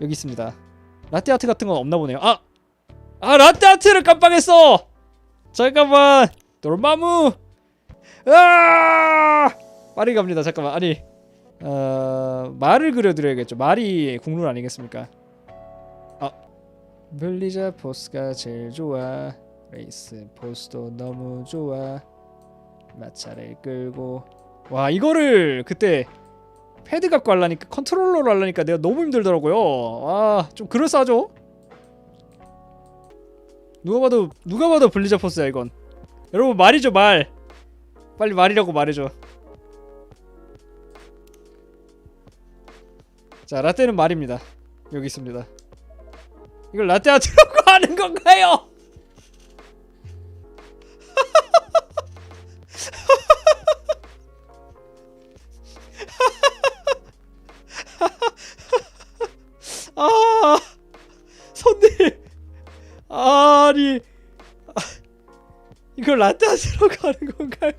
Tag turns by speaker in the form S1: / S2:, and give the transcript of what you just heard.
S1: 여기 있습니다. 라떼 아트 같은 건 없나 보네요. 아! 아 라떼 아트를 깜빡했어! 잠깐만! 돌마무! 아! 말이 갑니다. 잠깐만. 아니 어... 말을 그려드려야겠죠. 말이 국룰 아니겠습니까? 아 블리자 포스가 제일 좋아. 레이스 포스도 너무 좋아. 마차를 끌고 와 이거를 그때 패드 갖고 하려니까 컨트롤러로 하려니까 내가 너무 힘들더라고요. 아 좀 그럴싸하죠? 누가 봐도 누가 봐도 블리자 포스야 이건. 여러분 말이죠 말. 빨리 말이라고 말해줘. 자 라떼는 말입니다. 여기 있습니다. 이걸 라떼 아트라고 하는 건가요? 아 손님 아니 아, 이걸 라떼 아트라고 하는 건가요?